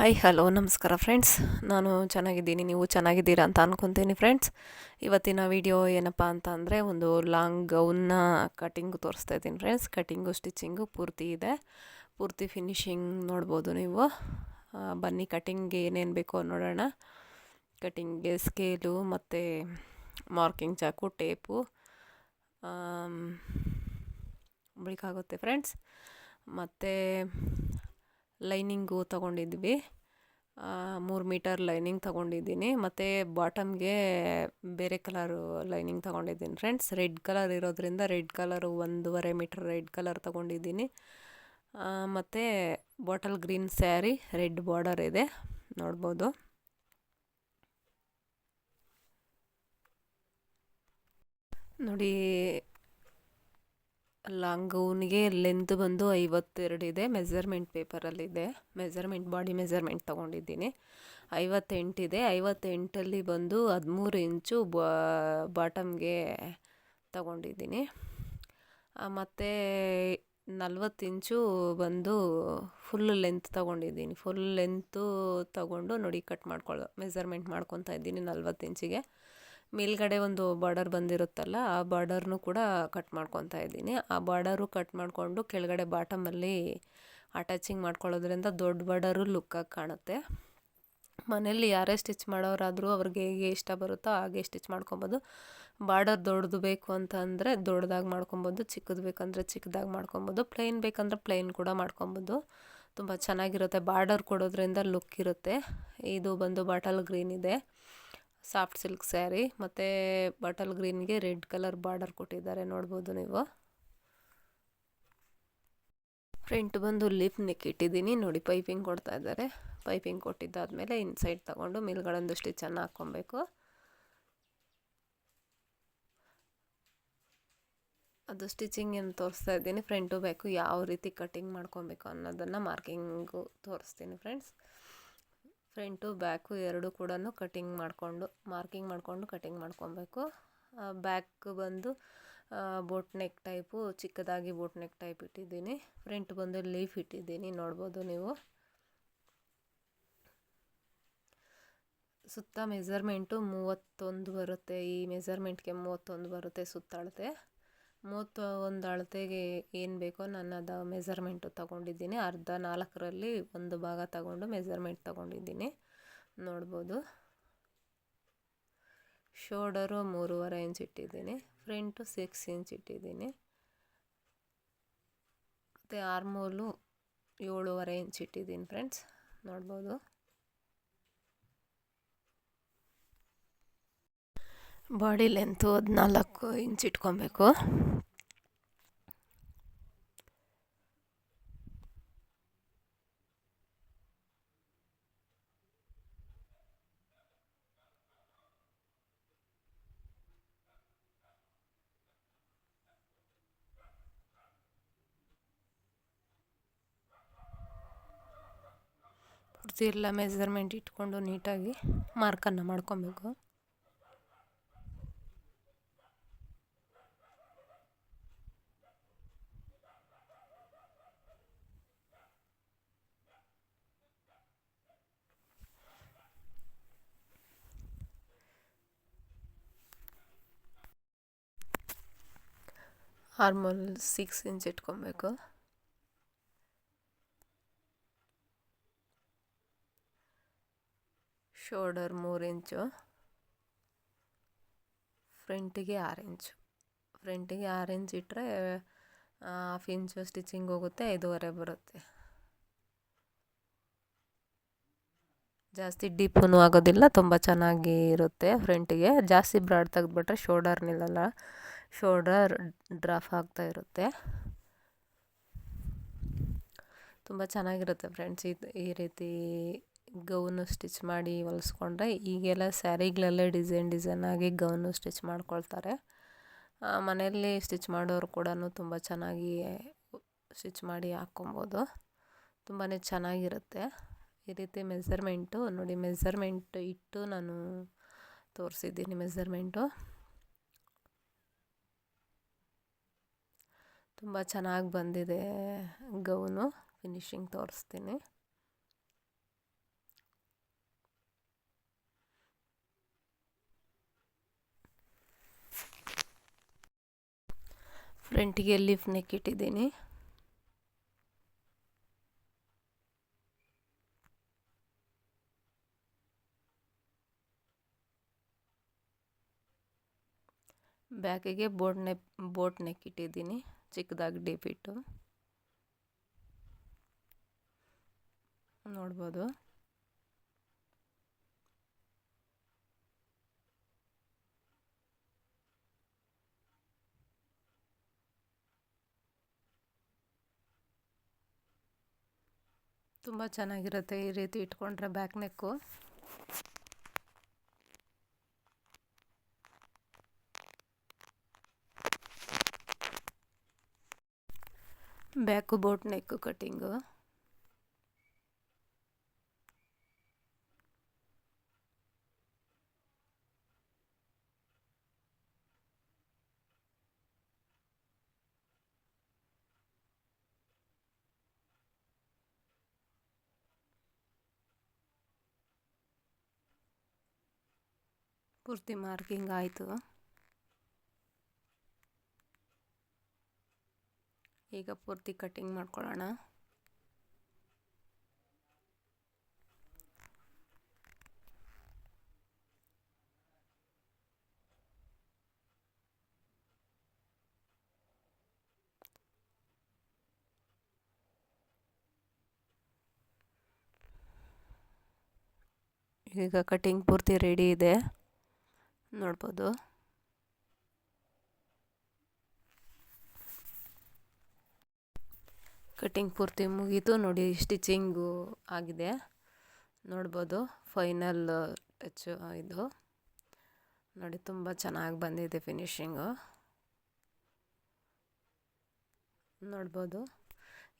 Hi hello ನಮಸ್ಕಾರ friends ನಾನು ಚೆನ್ನಾಗಿದ್ದೀನಿ, ನೀವು ಚೆನ್ನಾಗಿದ್ದೀರಾ ಅಂತ ಅಂದ್ಕೊತೀನಿ ಫ್ರೆಂಡ್ಸ್ ಇವತ್ತಿನ ವಿಡಿಯೋ ಏನಪ್ಪ ಅಂತ ಅಂದರೆ ಒಂದು ಲಾಂಗ್ ಗೌನ್ನ ಕಟಿಂಗು ತೋರಿಸ್ತಾ ಇದ್ದೀನಿ ಫ್ರೆಂಡ್ಸ್ ಕಟಿಂಗು ಸ್ಟಿಚಿಂಗು ಪೂರ್ತಿ ಇದೆ. ಪೂರ್ತಿ ಫಿನಿಶಿಂಗ್ ನೋಡ್ಬೋದು ನೀವು. ಬನ್ನಿ ಕಟಿಂಗ್ಗೆ ಏನೇನು ಬೇಕೋ ನೋಡೋಣ. ಕಟಿಂಗ್ಗೆ ಸ್ಕೇಲು ಮತ್ತು ಮಾರ್ಕಿಂಗ್ ಚಾಕು ಟೇಪು ಬೇಕಾಗುತ್ತೆ ಫ್ರೆಂಡ್ಸ್ ಮತ್ತು ಲೈನಿಂಗು ತೊಗೊಂಡಿದ್ವಿ. ಮೂರು ಮೀಟರ್ ಲೈನಿಂಗ್ ತೊಗೊಂಡಿದ್ದೀನಿ. ಮತ್ತು ಬಾಟಮ್ಗೆ ಬೇರೆ ಕಲರು ಲೈನಿಂಗ್ ತೊಗೊಂಡಿದ್ದೀನಿ ಫ್ರೆಂಡ್ಸ್. ರೆಡ್ ಕಲರ್ ಇರೋದ್ರಿಂದ ರೆಡ್ ಕಲರು ಒಂದೂವರೆ ಮೀಟರ್ ರೆಡ್ ಕಲರ್ ತೊಗೊಂಡಿದ್ದೀನಿ. ಮತ್ತು bottle green sari, red border ಇದೆ. ನೋಡ್ಬೋದು. ನೋಡಿ ಲಾಂಗ್ ಗೌನ್ಗೆ ಲೆಂತ್ ಬಂದು ಐವತ್ತೆರಡು ಇದೆ. ಮೆಜರ್ಮೆಂಟ್ ಪೇಪರಲ್ಲಿದೆ ಮೆಜರ್ಮೆಂಟ್ ಬಾಡಿ ಮೆಜರ್ಮೆಂಟ್ ತೊಗೊಂಡಿದ್ದೀನಿ. ಐವತ್ತೆಂಟಿದೆ ಐವತ್ತೆಂಟಲ್ಲಿ ಬಂದು ಹದಿಮೂರು ಇಂಚು ಬಾಟಮ್ಗೆ ತಗೊಂಡಿದ್ದೀನಿ. ಮತ್ತು ನಲ್ವತ್ತು ಇಂಚು ಬಂದು ಫುಲ್ ಲೆಂತ್ ತೊಗೊಂಡಿದ್ದೀನಿ. ಫುಲ್ ಲೆಂತು ತೊಗೊಂಡು ನೋಡಿ ಕಟ್ ಮಾಡ್ಕೊಳ್ಳೋ ಮೆಜರ್ಮೆಂಟ್ ಮಾಡ್ಕೊತಾ ಇದ್ದೀನಿ ನಲ್ವತ್ತು ಇಂಚಿಗೆ. ಮೇಲ್ಗಡೆ ಒಂದು ಬಾರ್ಡರ್ ಬಂದಿರುತ್ತಲ್ಲ, ಆ ಬಾರ್ಡರ್ನು ಕೂಡ ಕಟ್ ಮಾಡ್ಕೊತಾ ಇದ್ದೀನಿ. ಆ ಬಾರ್ಡರು ಕಟ್ ಮಾಡಿಕೊಂಡು ಕೆಳಗಡೆ ಬಾಟಮಲ್ಲಿ ಅಟ್ಯಾಚಿಂಗ್ ಮಾಡ್ಕೊಳ್ಳೋದ್ರಿಂದ ದೊಡ್ಡ ಬಾರ್ಡರು ಲುಕ್ಕಾಗಿ ಕಾಣುತ್ತೆ. ಮನೇಲಿ ಯಾರೇ ಸ್ಟಿಚ್ ಮಾಡೋರಾದರೂ ಅವ್ರಿಗೆ ಹೇಗೆ ಇಷ್ಟ ಬರುತ್ತೋ ಹಾಗೆ ಸ್ಟಿಚ್ ಮಾಡ್ಕೊಬೋದು. ಬಾರ್ಡರ್ ದೊಡ್ಡದು ಬೇಕು ಅಂತ ಅಂದರೆ ದೊಡ್ಡದಾಗಿ ಮಾಡ್ಕೊಬೋದು, ಚಿಕ್ಕದು ಬೇಕಂದರೆ ಚಿಕ್ಕದಾಗಿ ಮಾಡ್ಕೊಬೋದು ಪ್ಲೈನ್ ಬೇಕಂದ್ರೆ ಪ್ಲೈನ್ ಕೂಡ ಮಾಡ್ಕೊಬೋದು. ತುಂಬ ಚೆನ್ನಾಗಿರುತ್ತೆ ಬಾರ್ಡರ್ ಕೊಡೋದ್ರಿಂದ ಲುಕ್ ಇರುತ್ತೆ. ಇದು ಬಂದು ಬಾಟಲ್ ಗ್ರೀನ್ ಇದೆ. ಸಾಫ್ಟ್ ಸಿಲ್ಕ್ ಸ್ಯಾರಿ ಮತ್ತು ಬಟಲ್ ಗ್ರೀನ್ಗೆ ರೆಡ್ ಕಲರ್ ಬಾರ್ಡರ್ ಕೊಟ್ಟಿದ್ದಾರೆ, ನೋಡ್ಬೋದು ನೀವು. ಫ್ರಂಟ್ ಬಂದು ಲಿಪ್ ನೆಕ್ ಇಟ್ಟಿದ್ದೀನಿ, ನೋಡಿ ಪೈಪಿಂಗ್ ಕೊಡ್ತಾ ಇದ್ದಾರೆ. ಪೈಪಿಂಗ್ ಕೊಟ್ಟಿದ್ದಾದಮೇಲೆ ಇನ್ಸೈಡ್ ತಗೊಂಡು ಮೇಲ್ಗಳೊಂದು ಸ್ಟಿಚನ್ನು ಹಾಕ್ಕೊಬೇಕು. ಅದು ಸ್ಟಿಚಿಂಗ್ ಏನು ತೋರಿಸ್ತಾ ಇದ್ದೀನಿ, ಫ್ರಂಟು ಬ್ಯಾಕು ಯಾವ ರೀತಿ ಕಟ್ಟಿಂಗ್ ಮಾಡ್ಕೊಬೇಕು ಅನ್ನೋದನ್ನು ಮಾರ್ಕಿಂಗು ತೋರಿಸ್ತೀನಿ, ಫ್ರೆಂಡ್ಸ್. ಫ್ರಂಟು ಬ್ಯಾಕು ಎರಡು ಕೂಡ ಕಟಿಂಗ್ ಮಾಡಿಕೊಂಡು, ಮಾರ್ಕಿಂಗ್ ಮಾಡಿಕೊಂಡು ಕಟಿಂಗ್ ಮಾಡ್ಕೊಬೇಕು. ಬ್ಯಾಕ್ ಬಂದು ಬೋಟ್ ನೆಕ್ ಟೈಪು, ಚಿಕ್ಕದಾಗಿ ಬೋಟ್ ನೆಕ್ ಟೈಪ್ ಇಟ್ಟಿದ್ದೀನಿ. ಫ್ರಂಟ್ ಬಂದು ಲೀಫ್ ಇಟ್ಟಿದ್ದೀನಿ, ನೋಡ್ಬೋದು ನೀವು. ಸುತ್ತ ಮೆಜರ್ಮೆಂಟು ಮೂವತ್ತೊಂದು ಬರುತ್ತೆ. ಈ ಮೆಜರ್ಮೆಂಟ್ಗೆ ಮೂವತ್ತೊಂದು ಬರುತ್ತೆ ಸುತ್ತಳತೆ. ಮೂವತ್ತ ಒಂದು ಅಳತೆಗೆ ಏನು ಬೇಕೋ ನಾನು ಅದು ಮೆಸರ್ಮೆಂಟು ತಗೊಂಡಿದ್ದೀನಿ. ಅರ್ಧ ನಾಲ್ಕರಲ್ಲಿ ಒಂದು ಭಾಗ ತಗೊಂಡು ಮೆಸರ್ಮೆಂಟ್ ತಗೊಂಡಿದ್ದೀನಿ. ನೋಡ್ಬೋದು. ಶೋಲ್ಡರು ಮೂರುವರೆ ಇಂಚ್ ಇಟ್ಟಿದ್ದೀನಿ. ಫ್ರಂಟು ಸಿಕ್ಸ್ ಇಂಚ್ ಇಟ್ಟಿದ್ದೀನಿ. ಮತ್ತು ಆರ್ಮೋಲು ಏಳುವರೆ ಇಂಚ್ ಇಟ್ಟಿದ್ದೀನಿ ಫ್ರೆಂಡ್ಸ್ ನೋಡ್ಬೋದು. ಬಾಡಿ ಲೆಂತು ಹದಿನಾಲ್ಕು ಇಂಚ್ ಇಟ್ಕೊಬೇಕು. ಪೂರ್ತಿ ಎಲ್ಲ ಮೆಜರ್ಮೆಂಟ್ ಇಟ್ಕೊಂಡು ನೀಟಾಗಿ ಮಾರ್ಕನ್ನು ಮಾಡ್ಕೊಬೇಕು. ಆರ್ಮೋಲ್ ಸಿಕ್ಸ್ ಇಂಚ್ ಇಟ್ಕೊಬೇಕು. ಶೋಲ್ಡರ್ ಮೂರು ಇಂಚು. ಫ್ರಂಟಿಗೆ ಆರು ಇಂಚು. ಫ್ರಂಟಿಗೆ ಆರು ಇಂಚ್ ಇಟ್ಟರೆ ಹಾಫ್ ಇಂಚು ಸ್ಟಿಚಿಂಗ್ ಹೋಗುತ್ತೆ, ಐದೂವರೆ ಬರುತ್ತೆ. ಜಾಸ್ತಿ ಡೀಪೂ ಆಗೋದಿಲ್ಲ, ತುಂಬ ಚೆನ್ನಾಗಿ ಇರುತ್ತೆ ಫ್ರಂಟಿಗೆ. ಜಾಸ್ತಿ ಬ್ರಾಡ್ ತೆಗೆದ್ಬಿಟ್ರೆ ಶೋಲ್ಡರ್ ನಿಲ್ಲಲ್ಲ. ಶೋಲ್ಡರ್ ಡ್ರಾಫ್ ಆಗ್ತಾ ಇರುತ್ತೆ. ತುಂಬ ಚೆನ್ನಾಗಿರುತ್ತೆ ಫ್ರೆಂಡ್ಸ್. ಇದು ಈ ರೀತಿ ಗೌನು ಸ್ಟಿಚ್ ಮಾಡಿ ಹೊಲಿಸ್ಕೊಂಡ್ರೆ ಈಗೆಲ್ಲ ಸ್ಯಾರಿಗಳಲ್ಲೇ ಡಿಸೈನ್ ಡಿಸೈನ್ ಆಗಿ ಗೌನು ಸ್ಟಿಚ್ ಮಾಡ್ಕೊಳ್ತಾರೆ. ಮನೆಯಲ್ಲಿ ಸ್ಟಿಚ್ ಮಾಡೋರು ಕೂಡ ತುಂಬ ಚೆನ್ನಾಗಿ ಸ್ಟಿಚ್ ಮಾಡಿ ಹಾಕ್ಕೊಬೋದು. ತುಂಬಾ ಚೆನ್ನಾಗಿರುತ್ತೆ. ಈ ರೀತಿ ಮೆಸರ್ಮೆಂಟು ನೋಡಿ ಮೆಜರ್ಮೆಂಟ್ ಇಟ್ಟು ನಾನು ತೋರಿಸಿದ್ದೀನಿ ಮೆಜರ್ಮೆಂಟು ತುಂಬ ಚೆನ್ನಾಗಿ ಬಂದಿದೆ ಗೌನು. ಫಿನಿಶಿಂಗ್ ತೋರಿಸ್ತೀನಿ. ಫ್ರಂಟಿಗೆ ಲಿಫ್ ನೆಕ್ ಇಟ್ಟಿದ್ದೀನಿ. ಬ್ಯಾಕಿಗೆ ಬೋಟ್ ನೆಕ್ ಬೋಟ್ ನೆಕ್ ಇಟ್ಟಿದ್ದೀನಿ. ಚಿಕ್ಕದಾಗಿ ಡೀಪ್ ಇಟ್ಟು ನೋಡ್ಬೋದು. ತುಂಬ ಚೆನ್ನಾಗಿರುತ್ತೆ ಈ ರೀತಿ ಇಟ್ಕೊಂಡ್ರೆ back neck. Back boat neck cutting ಪೂರ್ತಿ ಮಾರ್ಕಿಂಗ್ ಆಯಿತು ಈಗ ಪೂರ್ತಿ ಕಟ್ಟಿಂಗ್ ಮಾಡ್ಕೊಳ್ಳೋಣ. ಈಗ ಕಟ್ಟಿಂಗ್ ಪೂರ್ತಿ ರೆಡಿ ಇದೆ. ನೋಡ್ಬೋದು. ಕಟ್ಟಿಂಗ್ ಪೂರ್ತಿ ಮುಗೀತು ನೋಡಿ, ಸ್ಟಿಚಿಂಗು ಆಗಿದೆ. ನೋಡ್ಬೋದು, ಫೈನಲ್ ಟಚ್ ಇದು. ನೋಡಿ, ತುಂಬ ಚೆನ್ನಾಗಿ ಬಂದಿದೆ ಫಿನಿಶಿಂಗು. ನೋಡ್ಬೋದು,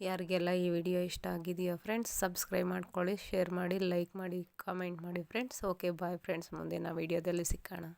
ಯಾರಿಗೆಲ್ಲ ಈ ವಿಡಿಯೋ ಇಷ್ಟ ಆಗಿದೆಯೋ ಫ್ರೆಂಡ್ಸ್, ಸಬ್ಸ್ಕ್ರೈಬ್ ಮಾಡ್ಕೊಳ್ಳಿ, ಶೇರ್ ಮಾಡಿ, ಲೈಕ್ ಮಾಡಿ, ಕಾಮೆಂಟ್ ಮಾಡಿ ಫ್ರೆಂಡ್ಸ್. ಓಕೆ, ಬಾಯ್ ಫ್ರೆಂಡ್ಸ್, ಮುಂದಿನ ವಿಡಿಯೋದಲ್ಲಿ ಸಿಕ್ಕೋಣ.